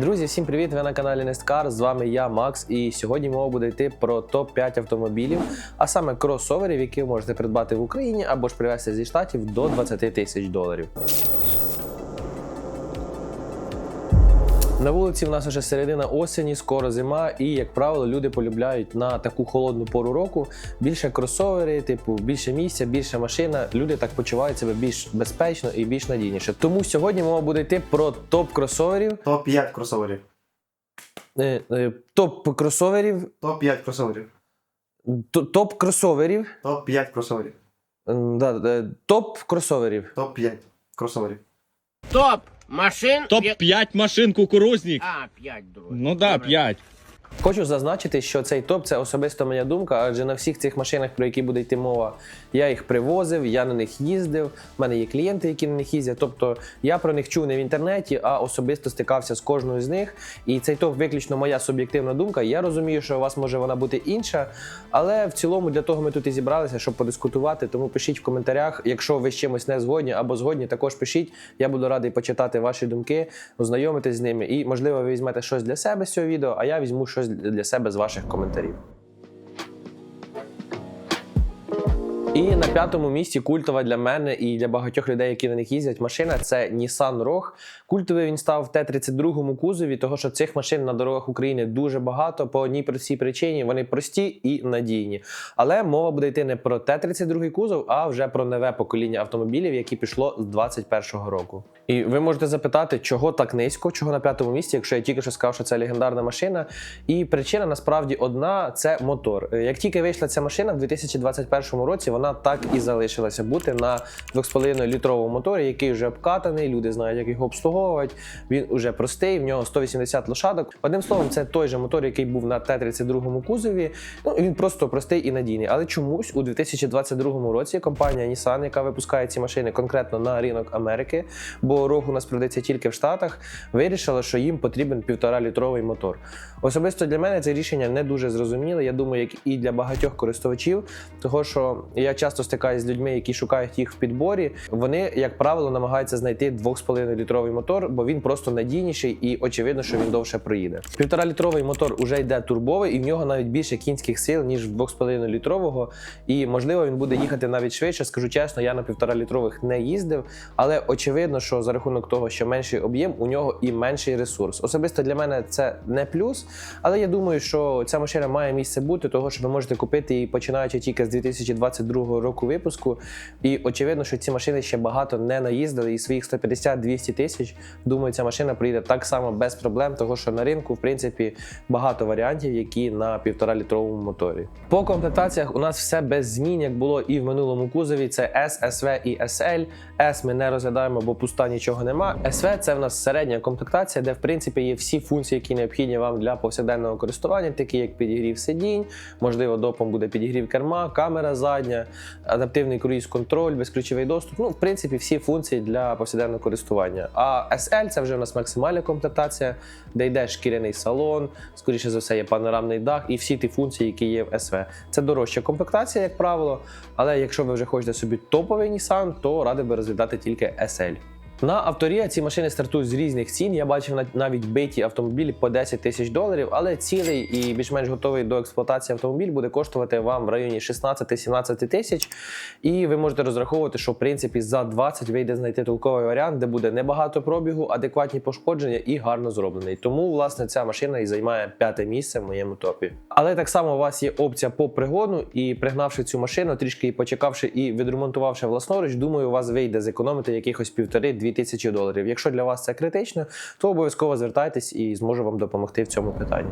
Друзі, всім привіт! Ви на каналі Несткар. З вами я, Макс, і сьогодні мова буде йти про топ-5 автомобілів, а саме кросоверів, які ви можете придбати в Україні або ж привезти зі штатів до 20 тисяч доларів. На вулиці в нас вже середина осені, скоро зима, і як правило, люди полюбляють на таку холодну пору року більше кросовери, типу більше місця, більше машина. Люди так почувають себе більш безпечно і більш надійніше. Тому сьогодні мова буде йти про топ кросоверів, Топ-5 кросоверів. е, е, топ кросоверів, Топ-5 кросоверів. топ кросоверів, Топ-5 кросоверів. м, да, е, топ кросоверів. Топ-5 кросоверів. Топ машин. Топ є- 5 машин кукурузник. А, 5, друзі. Ну да, Добре. 5. Хочу зазначити, що цей топ це особисто моя думка, адже на всіх цих машинах, про які буде йти мова, я їх привозив, я на них їздив. в мене є клієнти, які на них їздять. Тобто я про них чув не в інтернеті, а особисто стикався з кожною з них. І цей топ виключно моя суб'єктивна думка. Я розумію, що у вас може вона бути інша, але в цілому для того ми тут і зібралися, щоб подискутувати. Тому пишіть в коментарях, якщо ви з чимось не згодні або згодні, також пишіть. Я буду радий почитати ваші думки, ознайомитись з ними. І можливо, ви візьмете щось для себе з цього відео, а я візьму щось для себе з ваших коментарів. І на п'ятому місці культова для мене і для багатьох людей, які на них їздять, машина це Nissan Rogue. Культовий він став в Т-32 кузові, того що цих машин на дорогах України дуже багато. По одній простій причині вони прості і надійні. Але мова буде йти не про Т-32 кузов, а вже про нове покоління автомобілів, яке пішло з 21-го року. І ви можете запитати, чого так низько, чого на п'ятому місці, якщо я тільки що сказав, що це легендарна машина. І причина насправді одна це мотор. Як тільки вийшла ця машина в 2021 році, вона так і залишилася бути на 2,5 літровому моторі, який вже обкатаний. Люди знають, як його обслуговувати. Він уже простий, в нього 180 лошадок. Одним словом, це той же мотор, який був на Т-32 кузові. Ну він просто простий і надійний. Але чомусь у 2022 році компанія Nissan, яка випускає ці машини конкретно на ринок Америки, бо рог у нас продається тільки в Штатах, вирішила, що їм потрібен півтора літровий мотор. Особисто для мене це рішення не дуже зрозуміле. Я думаю, як і для багатьох користувачів, того що я часто стикаюся з людьми, які шукають їх в підборі. Вони, як правило, намагаються знайти 2,5 літровий мотор, бо він просто надійніший і очевидно, що він довше проїде. Півтора літровий мотор уже йде турбовий, і в нього навіть більше кінських сил, ніж в 2,5 літрового. І можливо він буде їхати навіть швидше. Скажу чесно, я на півтора літрових не їздив, але очевидно, що за рахунок того, що менший об'єм, у нього і менший ресурс. Особисто для мене це не плюс, але я думаю, що ця машина має місце бути, того що ви можете купити її починаючи тільки з 2022 року випуску. І очевидно, що ці машини ще багато не наїздили, і своїх 150-200 тисяч. Думаю, ця машина приїде так само без проблем, того що на ринку, в принципі, багато варіантів, які на півтора літровому моторі. По комплектаціях у нас все без змін, як було і в минулому кузові. Це S, SV і SL. S ми не розглядаємо, бо пуста нічого нема. SV – це в нас середня комплектація, де в принципі є всі функції, які необхідні вам для повсякденного користування, такі як підігрів сидінь, можливо, допом буде підігрів керма, камера задня, адаптивний круїз-контроль, безключовий доступ. Ну, в принципі, всі функції для повсякденного користування. А SL це вже у нас максимальна комплектація, де йде шкіряний салон, скоріше за все, є панорамний дах і всі ті функції, які є в SV. Це дорожча комплектація, як правило. Але якщо ви вже хочете собі топовий Nissan, то радий би розглядати тільки SL. На авторія ці машини стартують з різних цін. Я бачив нав- навіть биті автомобілі по 10 тисяч доларів, але цілий і більш-менш готовий до експлуатації автомобіль буде коштувати вам в районі 16-17 тисяч. І ви можете розраховувати, що в принципі за 20 вийде знайти толковий варіант, де буде небагато пробігу, адекватні пошкодження і гарно зроблений. Тому, власне, ця машина і займає п'яте місце в моєму топі. Але так само у вас є опція по пригону, і пригнавши цю машину, трішки почекавши і відремонтувавши власноруч, думаю, у вас вийде зекономити якихось півтори-дві тисячі доларів. Якщо для вас це критично, то обов'язково звертайтесь і зможу вам допомогти в цьому питанні.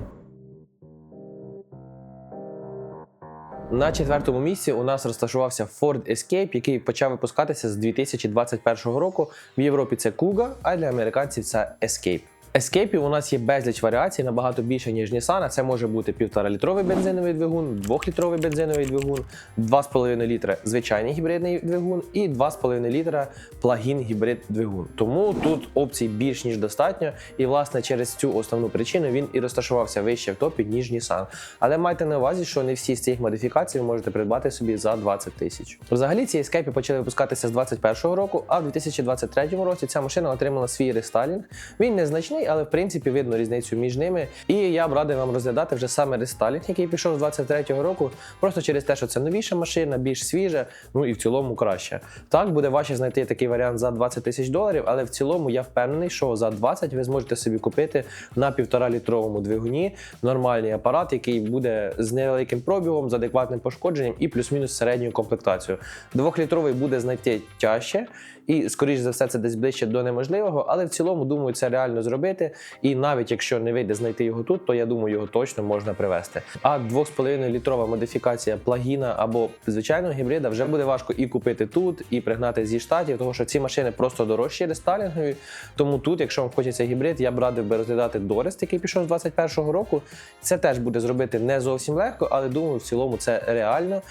На четвертому місці у нас розташувався Ford Escape, який почав випускатися з 2021 року. В Європі це Kuga, а для американців це Escape. Escape у нас є безліч варіацій, набагато більше, ніж Nissan. Це може бути 1,5-літровий бензиновий двигун, 2-літровий бензиновий двигун, 2,5 літра звичайний гібридний двигун і 2,5 літра плагін гібрид двигун. Тому тут опцій більш ніж достатньо. І власне через цю основну причину він і розташувався вище в топі, ніж Nissan. Але майте на увазі, що не всі з цих модифікацій ви можете придбати собі за 20 тисяч. Взагалі ці ескейпи почали випускатися з 2021 року, а в 2023 році ця машина отримала свій рестайлінг. Він незначний, різні, але в принципі видно різницю між ними. І я б радий вам розглядати вже саме рестайлінг, який пішов з 23-го року, просто через те, що це новіша машина, більш свіжа, ну і в цілому краще. Так буде важче знайти такий варіант за 20 тисяч доларів, але в цілому я впевнений, що за 20 ви зможете собі купити на півтора літровому двигуні нормальний апарат, який буде з невеликим пробігом, з адекватним пошкодженням і плюс-мінус середньою комплектацією. Двохлітровий буде знайти тяжче, і скоріш за все це десь ближче до неможливого, але в цілому думаю, це реально зробити. І навіть якщо не вийде знайти його тут, то я думаю, його точно можна привезти. А 2,5 літрова модифікація плагіна або звичайного гібрида вже буде важко і купити тут, і пригнати зі штатів, тому що ці машини просто дорожчі рестайлінгові. Тому тут, якщо вам хочеться гібрид, я б радив би розглядати Дорест, який пішов з 21-го року. Це теж буде зробити не зовсім легко, але думаю, в цілому це реально,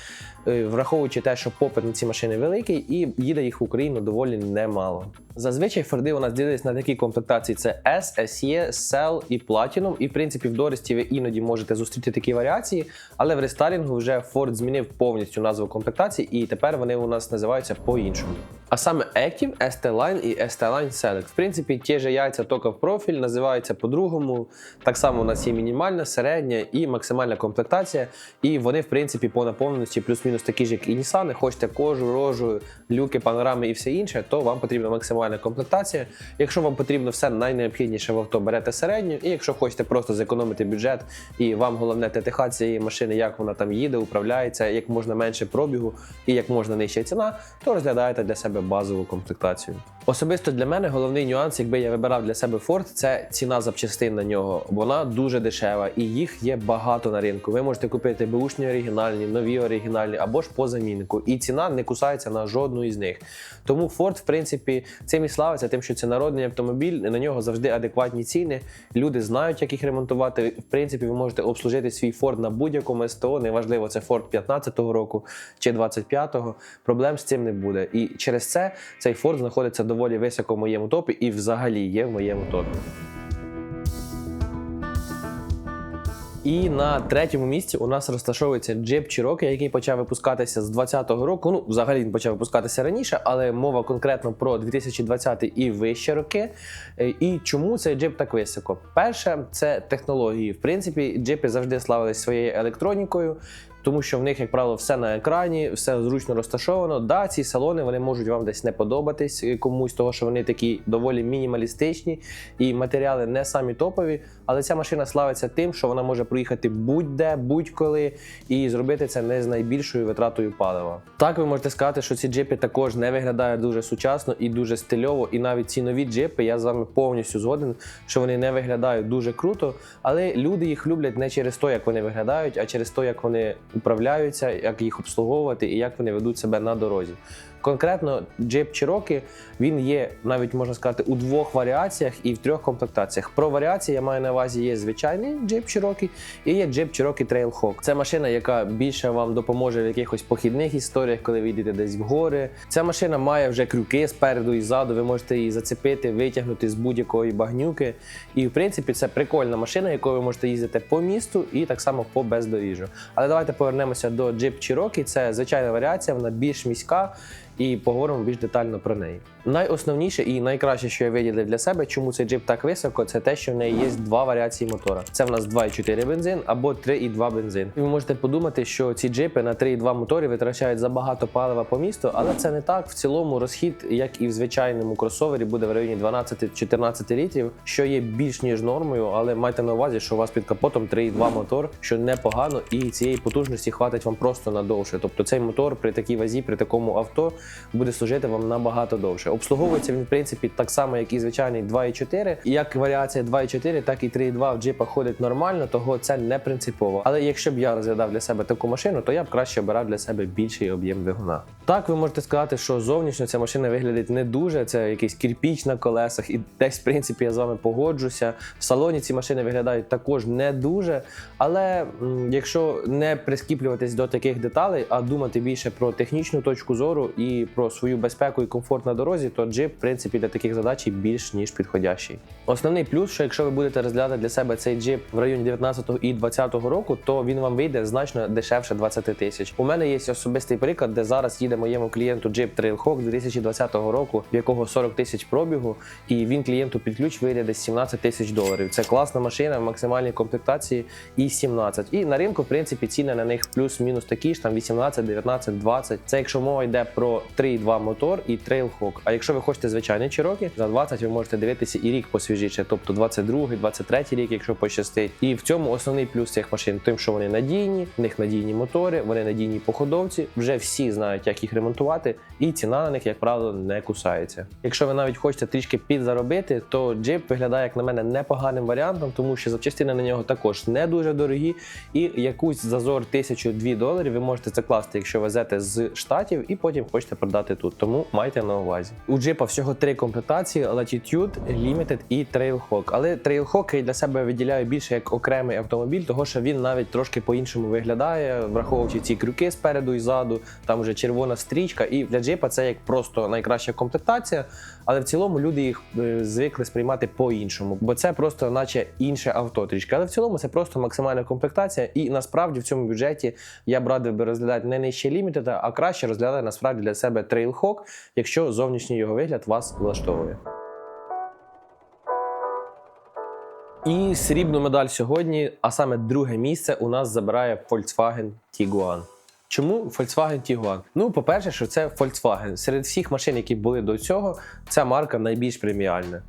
е, враховуючи те, що попит на ці машини великий, і їде їх в Україну доволі немало. Зазвичай Форди у нас ділились на такі комплектації: це S, SE, Cell і Platinum. І в принципі в Доресті ви іноді можете зустріти такі варіації, але в рестайлінгу вже Ford змінив повністю назву комплектації, і тепер вони у нас називаються по-іншому. А саме Active, ST-Line і ST-Line Select. В принципі, ті ж яйця тока в профіль називаються по-другому. Так само у нас є мінімальна, середня і максимальна комплектація. І вони, в принципі, по наповненості плюс-мінус такі ж, як і Nissan. Хочете кожу, рожу, люки, панорами і все інше, то вам потрібна максимальна комплектація. Якщо вам потрібно все найнеобхідніше в авто, берете середню. І якщо хочете просто зекономити бюджет, і вам головне ТТХ цієї машини, як вона там їде, управляється, як можна менше пробігу і як можна нижча ціна, то розглядаєте для себе базову комплектацію. Особисто для мене головний нюанс, якби я вибирав для себе Ford, це ціна запчастин на нього. Вона дуже дешева і їх є багато на ринку. Ви можете купити бушні оригінальні, нові оригінальні або ж по заміннику. І ціна не кусається на жодну із них. Тому Ford, в принципі, цим і славиться, тим, що це народний автомобіль, на нього завжди адекватні ціни. Люди знають, як їх ремонтувати. В принципі, ви можете обслужити свій Форд на будь-якому СТО. Неважливо, це Форд 15-го року чи 25-го. Проблем з цим не буде. І через це цей Форд знаходиться доволі високо в моєму топі і взагалі є в моєму топі. І на третьому місці у нас розташовується джип Cherokee, який почав випускатися з 2020 року. Ну, взагалі він почав випускатися раніше, але мова конкретно про 2020 і вище роки. Е, І чому цей джип так високо? Перше, це технології. В принципі, джипи завжди славились своєю електронікою. Тому що в них, як правило, все на екрані, все зручно розташовано. Да, ці салони вони можуть вам десь не подобатись е, комусь, того що вони такі доволі мінімалістичні і матеріали не самі топові. Але ця машина славиться тим, що вона може проїхати будь-де, будь-коли і зробити це не з найбільшою витратою палива. Так, ви можете сказати, що ці джипи також не виглядають дуже сучасно і дуже стильово. І навіть ці нові джипи, я з вами повністю згоден, що вони не виглядають дуже круто, але люди їх люблять не через те, як вони виглядають, а через те, як вони управляються, як їх обслуговувати і як вони ведуть себе на дорозі. Конкретно Jeep Cherokee, він є навіть можна сказати у двох варіаціях і в трьох комплектаціях. Про варіації я маю на увазі є звичайний Jeep Cherokee і є Jeep Cherokee Trailhawk. Це машина, яка більше вам допоможе в якихось похідних історіях, коли ви йдете десь в гори. Ця машина має вже крюки спереду і ззаду. Ви можете її зацепити, витягнути з будь-якої багнюки. І в принципі це прикольна машина, якою ви можете їздити по місту і так само по бездоріжжю. Але давайте повернемося до Jeep Cherokee. Це звичайна варіація, вона більш міська і поговоримо більш детально про неї. Найосновніше і найкраще, що я виділив для себе, чому цей джип так високо, це те, що в неї є два варіації мотора. Це в нас 2,4 бензин або 3,2 бензин. І ви можете подумати, що ці джипи на 3,2 моторі витрачають забагато палива по місту, але це не так. В цілому розхід, як і в звичайному кросовері, буде в районі 12-14 літрів, що є більш ніж нормою, але майте на увазі, що у вас під капотом 3,2 мотор, що непогано, і цієї потужності хватить вам просто надовше. Тобто цей мотор при такій вазі, при такому авто буде служити вам набагато довше. Обслуговується він, в принципі, так само, як і звичайний 2.4. Як варіація 2.4, так і 3.2 в джипах ходить нормально, того це не принципово. Але якщо б я розглядав для себе таку машину, то я б краще обирав для себе більший об'єм двигуна. Так, ви можете сказати, що зовнішньо ця машина виглядить не дуже. Це якийсь кирпіч на колесах, і десь, в принципі, я з вами погоджуся. В салоні ці машини виглядають також не дуже. Але якщо не прискіплюватись до таких деталей, а думати більше про технічну точку зору і про свою безпеку і комфорт на дорозі, то джип, в принципі, для таких задач більш ніж підходящий. Основний плюс, що якщо ви будете розглядати для себе цей джип в районі 19 і 20 року, то він вам вийде значно дешевше 20 тисяч. У мене є особистий приклад, де зараз їде моєму клієнту джип Trailhawk 2020 року, в якого 40 тисяч пробігу, і він клієнту під ключ вийде десь 17 тисяч доларів. Це класна машина в максимальній комплектації і 17. І на ринку, в принципі, ціни на них плюс-мінус такі ж, там 18, 19, 20. Це якщо мова йде про 3,2 мотор і Trailhawk. А якщо ви хочете звичайний Cherokee, за 20 ви можете дивитися і рік посвіжіше, тобто 22, 23 рік, якщо пощастить. І в цьому основний плюс цих машин, тим, що вони надійні, в них надійні мотори, вони надійні по ходовці. Вже всі знають, як їх ремонтувати, і ціна на них, як правило, не кусається. Якщо ви навіть хочете трішки підзаробити, то джип виглядає, як на мене, непоганим варіантом, тому що запчастини на нього також не дуже дорогі, і якусь зазор 1000-2 доларів ви можете закласти, якщо везете з штатів, і потім хочете продати тут. Тому майте на увазі. У джипа всього три комплектації: Latitude, Limited і Trailhawk. Але Trailhawk я для себе виділяю більше як окремий автомобіль, того що він навіть трошки по-іншому виглядає, враховуючи ці крюки спереду і ззаду, там вже червона стрічка. І для джипа це як просто найкраща комплектація. Але в цілому люди їх е, звикли сприймати по-іншому, бо це просто, наче інше авто трішки. Але в цілому це просто максимальна комплектація. І насправді в цьому бюджеті я б радив би розглядати не нижче лімітеда, а краще розглядати насправді для себе Trailhawk, якщо зовнішній його вигляд вас влаштовує. І срібну медаль сьогодні, а саме друге місце у нас забирає Volkswagen Tiguan. Чому Volkswagen Tiguan? Ну, по-перше, що це Volkswagen. Серед всіх машин, які були до цього, ця марка найбільш преміальна.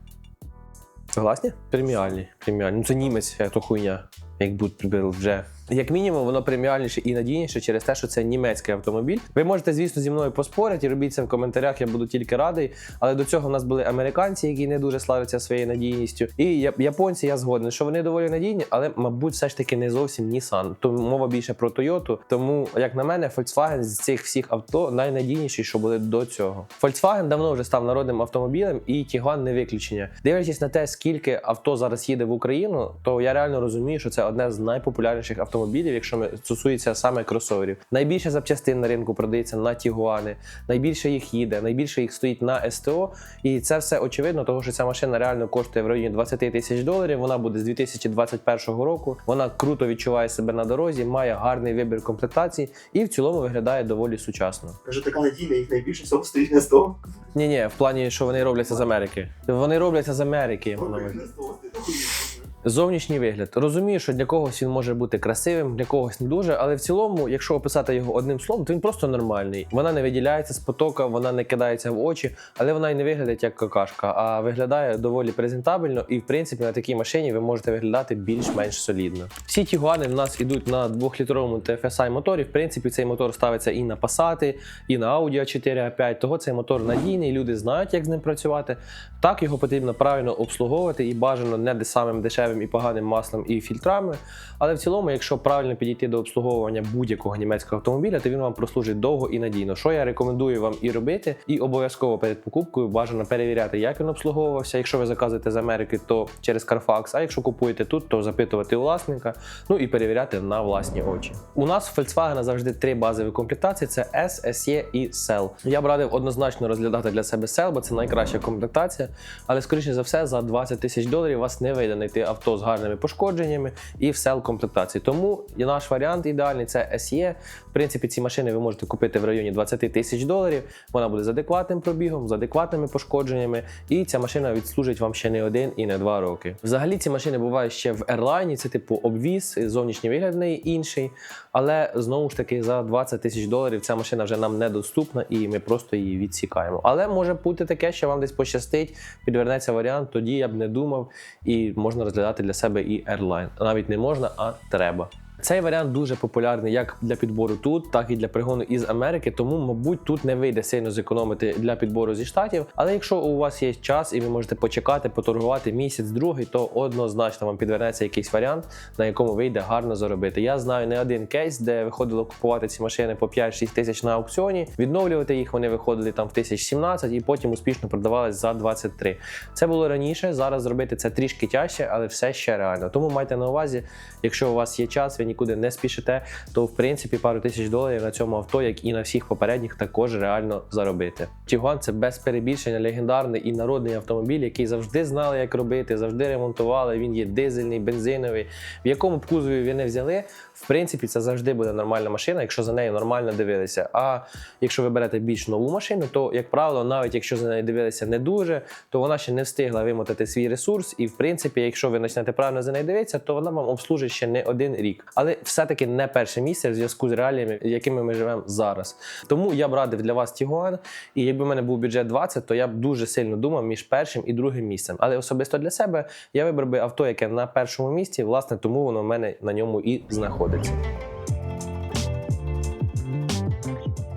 Согласні? Преміальні. Преміальні. Ну це німець, як то хуйня. Як будь вже. Як мінімум, воно преміальніше і надійніше через те, що це німецький автомобіль. Ви можете, звісно, зі мною поспорити робіть це в коментарях, я буду тільки радий. Але до цього в нас були американці, які не дуже славляться своєю надійністю. І японці, я згоден, що вони доволі надійні, але, мабуть, все ж таки не зовсім Nissan. Тому мова більше про Toyota. Тому, як на мене, Volkswagen з цих всіх авто найнадійніший, що були до цього. Volkswagen давно вже став народним автомобілем, і Tiguan не виключення. Дивлячись на те, скільки авто зараз їде в Україну, то я реально розумію, що це одне з найпопулярніших автомобілів, якщо ми стосується саме кросоверів. Найбільше запчастин на ринку продається на Тігуани, найбільше їх їде, найбільше їх стоїть на СТО. І це все очевидно, тому що ця машина реально коштує в районі 20 тисяч доларів. Вона буде з 2021 року. Вона круто відчуває себе на дорозі, має гарний вибір комплектацій і в цілому виглядає доволі сучасно. Каже, така надійна, їх найбільше всього стоїть на 100. Ні, ні, в плані, що вони робляться з Америки. Вони робляться з Америки. воно На 100 стоїть. Зовнішній вигляд. Розумію, що для когось він може бути красивим, для когось не дуже, але в цілому, якщо описати його одним словом, то він просто нормальний. Вона не виділяється з потока, вона не кидається в очі, але вона й не виглядає як какашка, а виглядає доволі презентабельно. І в принципі на такій машині ви можете виглядати більш-менш солідно. Всі тігуани в нас ідуть на 2-літровому TFSI моторі. В принципі, цей мотор ставиться і на Passat, і на Audi a 4 a 5 Того цей мотор надійний, люди знають, як з ним працювати. Так його потрібно правильно обслуговувати і бажано не самим дешевим і поганим маслом і фільтрами. Але в цілому, якщо правильно підійти до обслуговування будь-якого німецького автомобіля, то він вам прослужить довго і надійно. Що я рекомендую вам і робити, і обов'язково перед покупкою бажано перевіряти, як він обслуговувався. Якщо ви заказуєте з Америки, то через Carfax, а якщо купуєте тут, то запитувати у власника, ну і перевіряти на власні очі. У нас в Volkswagen завжди три базові комплектації: це S, SE і Cell. Я б радив однозначно розглядати для себе Cell, бо це найкраща комплектація. Але скоріше за все, за 20 тисяч доларів вас не вийде знайти авто з гарними пошкодженнями і в Cell комплектації. Тому і наш варіант ідеальний це SE. В принципі, ці машини ви можете купити в районі 20 тисяч доларів. Вона буде з адекватним пробігом, з адекватними пошкодженнями, і ця машина відслужить вам ще не один і не два роки. Взагалі ці машини бувають ще в Airline, це типу обвіз, зовнішній вигляд в неї інший. Але знову ж таки за 20 тисяч доларів ця машина вже нам недоступна і ми просто її відсікаємо. Але може бути таке, що вам десь пощастить, підвернеться варіант, тоді я б не думав, і можна розглядати для себе і Airline. Навіть не можна, а треба. Цей варіант дуже популярний як для підбору тут, так і для пригону із Америки. Тому, мабуть, тут не вийде сильно зекономити для підбору зі штатів. Але якщо у вас є час і ви можете почекати, поторгувати місяць, другий, то однозначно вам підвернеться якийсь варіант, на якому вийде гарно заробити. Я знаю не один кейс, де виходило купувати ці машини по 5-6 тисяч на аукціоні. Відновлювати їх вони виходили там в 1017 і потім успішно продавались за 23. Це було раніше. Зараз зробити це трішки тяжче, але все ще реально. Тому майте на увазі, якщо у вас є час, нікуди не спішите, то в принципі пару тисяч доларів на цьому авто, як і на всіх попередніх, також реально заробити. Тігуан це без перебільшення легендарний і народний автомобіль, який завжди знали, як робити, завжди ремонтували. Він є дизельний, бензиновий. В якому б кузові ви не взяли, в принципі, це завжди буде нормальна машина, якщо за нею нормально дивилися. А якщо ви берете більш нову машину, то як правило, навіть якщо за нею дивилися не дуже, то вона ще не встигла вимотати свій ресурс. І в принципі, якщо ви почнете правильно за нею дивитися, то вона вам обслужить ще не один рік. Але все-таки не перше місце в зв'язку з реаліями, якими ми живемо зараз. Тому я б радив для вас Тігуан. І якби в мене був бюджет 20, то я б дуже сильно думав між першим і другим місцем. Але особисто для себе я вибрав би авто, яке на першому місці, власне, тому воно в мене на ньому і знаходиться.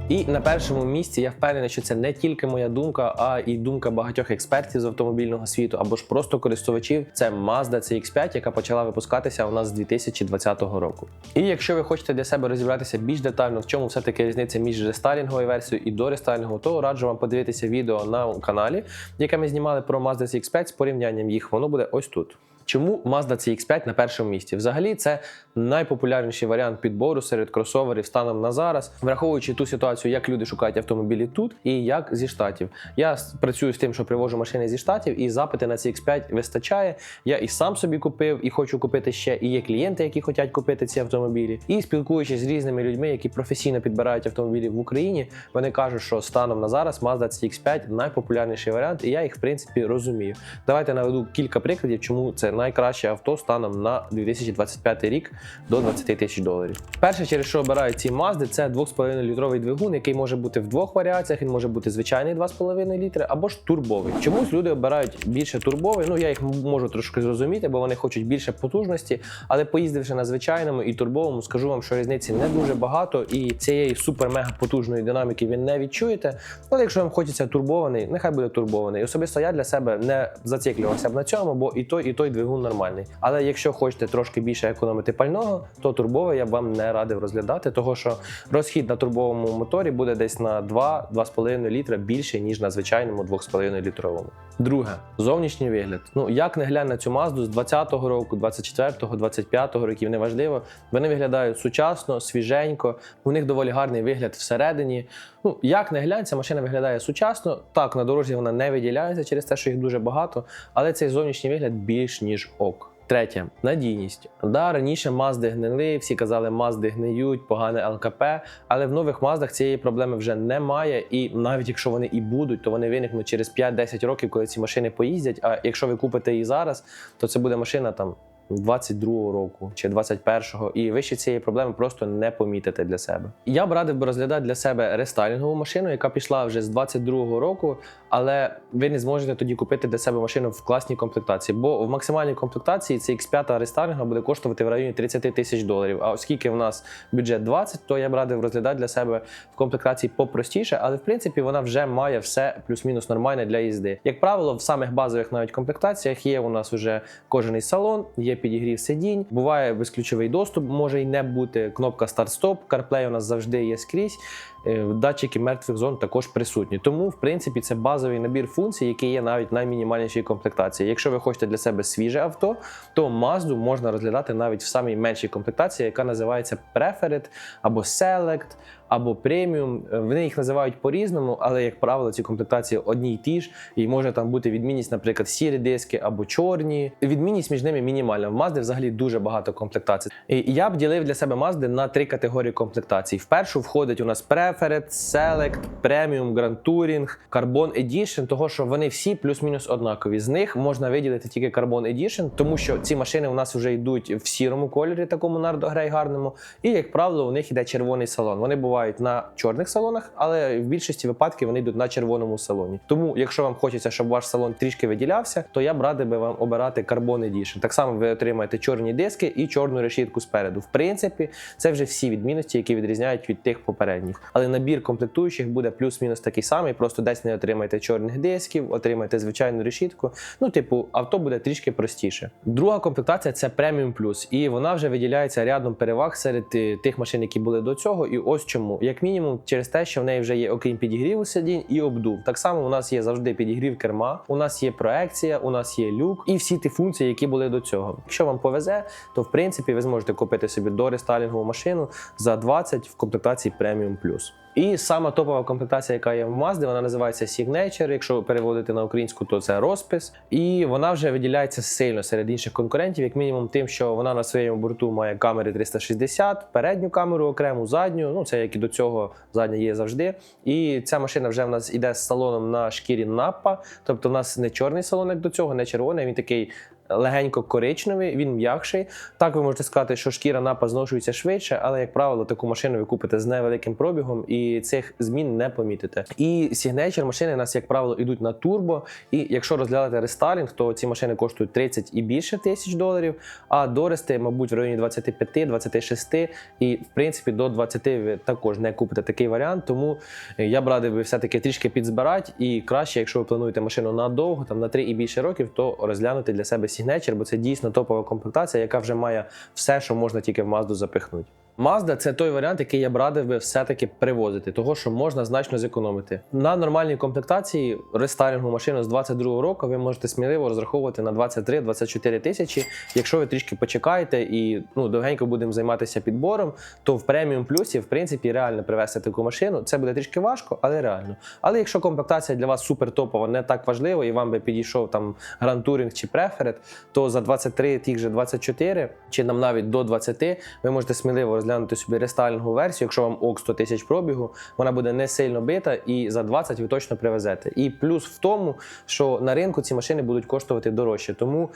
І на першому місці я впевнений, що це не тільки моя думка, а і думка багатьох експертів з автомобільного світу або ж просто користувачів. Це Mazda CX-5, яка почала випускатися у нас з 2020 року. І якщо ви хочете для себе розібратися більш детально, в чому все таки різниця між рестайлінговою версією і дорестайлінговою, то раджу вам подивитися відео на каналі, яке ми знімали про Mazda CX-5 з порівнянням їх. Воно буде ось тут. Чому Mazda CX-5 на першому місці? Взагалі, це найпопулярніший варіант підбору серед кросоверів станом на зараз, враховуючи ту ситуацію, як люди шукають автомобілі тут і як зі штатів. Я працюю з тим, що привожу машини зі штатів, і запити на CX-5 вистачає. Я і сам собі купив, і хочу купити ще. І є клієнти, які хочуть купити ці автомобілі. І спілкуючись з різними людьми, які професійно підбирають автомобілі в Україні, вони кажуть, що станом на зараз Mazda CX-5 найпопулярніший варіант, і я їх в принципі розумію. Давайте наведу кілька прикладів, чому це найкраще авто станом на 2025 рік до 20 тисяч доларів. Перше, через що обирають ці Mazda, це 2,5 літровий двигун, який може бути в двох варіаціях. Він може бути звичайний 2,5 літри або ж турбовий. Чомусь люди обирають більше турбовий. Ну я їх можу трошки зрозуміти, бо вони хочуть більше потужності. Але поїздивши на звичайному і турбовому, скажу вам, що різниці не дуже багато, і цієї супер-мега потужної динаміки ви не відчуєте. Але якщо вам хочеться турбований, нехай буде турбований. Особисто я для себе не зациклювався б на цьому, бо і той, і той двигун нормальний. Але якщо хочете трошки більше економити пального, то турбовий я б вам не радив розглядати, того що розхід на турбовому моторі буде десь на 2-2,5 літра більше, ніж на звичайному 2,5 літровому. Друге, зовнішній вигляд. Ну як не глянь на цю мазду з 20-го року, 24-го, 25-го років, неважливо. Вони виглядають сучасно, свіженько. У них доволі гарний вигляд всередині. Ну як не глянь, ця машина виглядає сучасно. Так, на дорозі вона не виділяється через те, що їх дуже багато, але цей зовнішній вигляд більш ніж ок. Третє надійність. Да, раніше мазди гнили, всі казали, мазди гниють, погане ЛКП, але в нових маздах цієї проблеми вже немає. І навіть якщо вони і будуть, то вони виникнуть через 5-10 років, коли ці машини поїздять. А якщо ви купите її зараз, то це буде машина там. 22-го року чи 21-го, і ви ще цієї проблеми просто не помітите для себе. Я б радив би розглядати для себе рестайлінгову машину, яка пішла вже з 22-го року, але ви не зможете тоді купити для себе машину в класній комплектації, бо в максимальній комплектації ця X5 рестайлінга буде коштувати в районі 30 тисяч доларів. А оскільки в нас бюджет 20, то я б радив розглядати для себе в комплектації попростіше, але в принципі вона вже має все плюс-мінус нормальне для їзди. Як правило, в самих базових навіть комплектаціях є у нас вже кожаний салон, є підігрів сидінь, буває безключовий доступ, може й не бути. Кнопка старт-стоп, CarPlay у нас завжди є скрізь. Е, Датчики мертвих зон також присутні. Тому, в принципі, це базовий набір функцій, який є навіть наймінімальнішій комплектації. Якщо ви хочете для себе свіже авто, то Mazda можна розглядати навіть в самій меншій комплектації, яка називається Preferred або Select. Або преміум, вони їх називають по-різному, але як правило, ці комплектації одні й ті ж, і може там бути відмінність, наприклад, сірі диски або чорні. Відмінність між ними мінімальна. В Mazda взагалі дуже багато комплектацій. І я б ділив для себе Mazda на три категорії комплектацій. В першу входить у нас Preferred, Select, Premium, Grand Touring, Carbon Edition, того що вони всі плюс-мінус однакові. З них можна виділити тільки Carbon Edition, тому що ці машини у нас вже йдуть в сірому кольорі, такому нардогрей гарному. І як правило, у них іде червоний салон. Вони бувають на чорних салонах, але в більшості випадків вони йдуть на червоному салоні. Тому, якщо вам хочеться, щоб ваш салон трішки виділявся, то я б радив би вам обирати Carbon Edition. Так само ви отримаєте чорні диски і чорну решітку спереду. В принципі, це вже всі відмінності, які відрізняють від тих попередніх. Але але набір комплектуючих буде плюс-мінус такий самий. Просто десь не отримаєте чорних дисків, отримаєте звичайну решітку. Ну, типу, авто буде трішки простіше. Друга комплектація це преміум плюс, і вона вже виділяється рядом переваг серед е, тих машин, які були до цього. І ось чому, як мінімум, через те, що в неї вже є окрім підігріву сидінь і обдув. Так само у нас є завжди підігрів керма, у нас є проекція, у нас є люк і всі ті функції, які були до цього. Якщо вам повезе, то в принципі ви зможете купити собі дорестайлінгову машину за 20 в комплектації преміум плюс. І сама топова комплектація, яка є в Mazda, вона називається Signature. Якщо переводити на українську, то це розпис. І вона вже виділяється сильно серед інших конкурентів, як мінімум, тим, що вона на своєму борту має камери 360, передню камеру окрему, задню. Ну це як і до цього задня є завжди. І ця машина вже в нас іде з салоном на шкірі напа. Тобто, в нас не чорний салон, як до цього, не червоний. Він такий легенько коричневий, він м'якший. Так ви можете сказати, що шкіра напа зношується швидше, але як правило, таку машину ви купите з невеликим пробігом і цих змін не помітите. І Signature машини у нас, як правило, йдуть на турбо. І якщо розглядати рестайлінг, то ці машини коштують 30 і більше тисяч доларів. А дорести, мабуть, в районі 25-26, і в принципі до 20 ви також не купите такий варіант. Тому я б радив би все-таки трішки підзбирати. І краще, якщо ви плануєте машину надовго, там на 3 і більше років, то розглянути для себе Signature, бо це дійсно топова комплектація, яка вже має все, що можна тільки в Mazda запихнути. Mazda – це той варіант, який я б радив би все-таки привозити, того що можна значно зекономити. На нормальній комплектації рестайлінгу машину з 22 року ви можете сміливо розраховувати на 23-24 тисячі. Якщо ви трішки почекаєте і ну довгенько будемо займатися підбором, то в преміум плюсі в принципі реально привезти таку машину. Це буде трішки важко, але реально. Але якщо комплектація для вас супер топова, не так важлива, і вам би підійшов там Grand чи Preferred, то за 23, тих же 24, чи нам навіть до 20, ви можете сміливо розглянути собі рестайлінгову версію. Якщо вам ок 100 тисяч пробігу, вона буде не сильно бита, і за 20 ви точно привезете. І плюс в тому, що на ринку ці машини будуть коштувати дорожче. Тому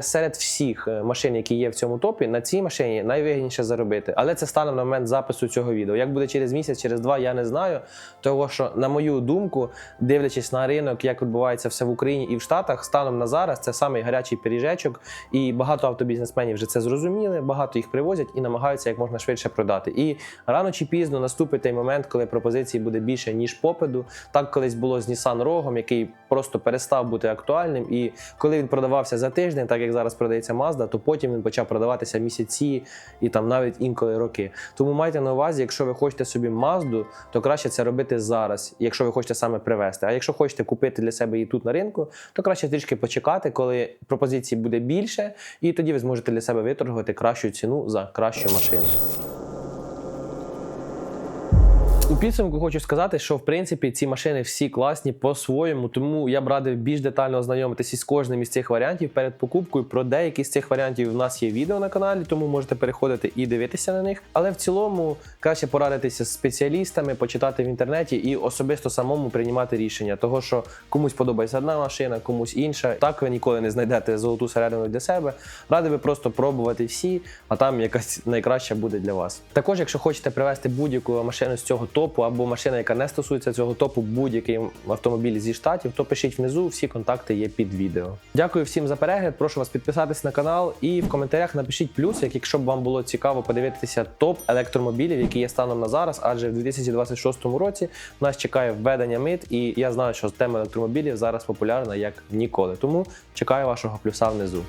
серед всіх е, машин, які є в цьому топі, на цій машині найвигідніше заробити. Але це станом на момент запису цього відео. Як буде через місяць, через два, я не знаю. Того що, на мою думку, дивлячись на ринок, як відбувається все в Україні і в Штатах, станом на зараз це самий гарячий пиріжечок, і багато автобізнесменів вже це зрозуміли, багато їх привозять і намагаються як можна швидше продати. І рано чи пізно наступить той момент, коли пропозиції буде більше ніж попиту. Так колись було з Nissan Rogue, який просто перестав бути актуальним. І коли він продавався за тиждень, так як зараз продається Mazda, то потім він почав продаватися місяці і там навіть інколи роки. Тому майте на увазі, якщо ви хочете собі Mazda, то краще це робити зараз, якщо ви хочете саме привезти. А якщо хочете купити для себе її тут на ринку, то краще трішки почекати, коли пропозицій буде більше, і тоді ви зможете для себе виторгувати кращу ціну за кращу машину. Підсумку хочу сказати, що в принципі ці машини всі класні по-своєму, тому я б радив більш детально ознайомитися з кожним із цих варіантів перед покупкою. Про деякі з цих варіантів у нас є відео на каналі, тому можете переходити і дивитися на них. Але в цілому краще порадитися з спеціалістами, почитати в інтернеті і особисто самому приймати рішення, того що комусь подобається одна машина, комусь інша. Так ви ніколи не знайдете золоту середину для себе. Радив би просто пробувати всі, а там якась найкраща буде для вас. Також, якщо хочете привезти будь-яку машину з цього топу або машина, яка не стосується цього топу, будь-який автомобіль зі штатів, то пишіть внизу. Всі контакти є під відео. Дякую всім за перегляд. Прошу вас підписатись на канал і в коментарях напишіть плюс, як якщо б вам було цікаво подивитися топ електромобілів, які є станом на зараз, адже в 2026 році нас чекає введення мит, і я знаю, що тема електромобілів зараз популярна як ніколи. Тому чекаю вашого плюса внизу.